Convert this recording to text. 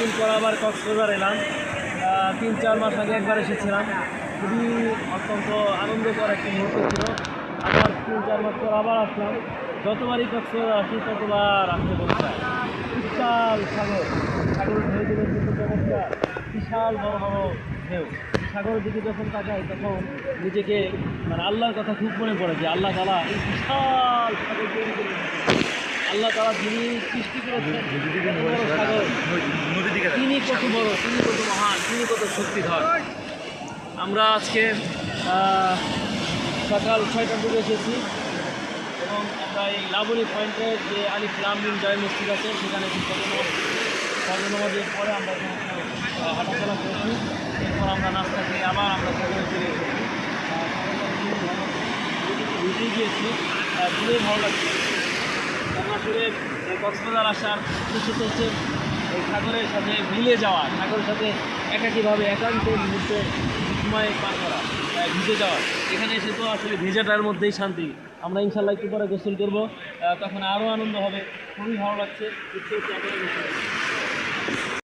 অনেকদিন পর আবার কক্সবাজার এলাম। তিন, চার মাস আগে একবার এসেছিলাম। খুবই অত্যন্ত আনন্দকর একটি মুহূর্ত ছিল। আবার তিন, চার মাস পর আবার আসলাম। যতবারই কক্সবাজার আসি, ততবার আসতে মনে বিশাল সাগর। সাগরের ঢেউগুলো কিন্তু চমৎকার বিশাল বড় ঢেউ। সাগরের দিকে যখন তাকাই তখন নিজেকে মানে আল্লাহর কথা খুব মনে পড়ে যে আল্লাহ তালা এই বিশাল সাগর তৈরি করে আল্লাহ তালা যিনি সৃষ্টি করেছেন সাগর। তিনি কত বড়, তিনি কত মহান, তিনি কত শক্তিধর। আমরা আজকে সকাল ছয়টার দিকে এসেছি এবং আমরা এই লাবণী পয়েন্টের যে আলিফ লামিন জয় মসজিদ আছে, সেখানে সর্বনমাজের পরে আমরা হাঁটাচলা করেছি। এরপর আমরা নাস্তা খেয়ে আবার আমরা সেখানে ফিরে ভিজে গিয়েছি। খুবই ভালো লাগছে। আসলে কক্সবাজার আসার উদ্দেশ্য হচ্ছে এই সাগরের সাথে মিলে যাওয়া ঠাকুরের সাথে একাকীভাবে একান্ত মুহূর্তে সময় পার করা ভিজে যাওয়া। এখানে এসে তো আসলে ভেজাটার মধ্যেই শান্তি। আমরা ইনশাল্লাহ একটু পরে গোসল করব তখন আরও আনন্দ হবে। খুবই ভালো লাগছে।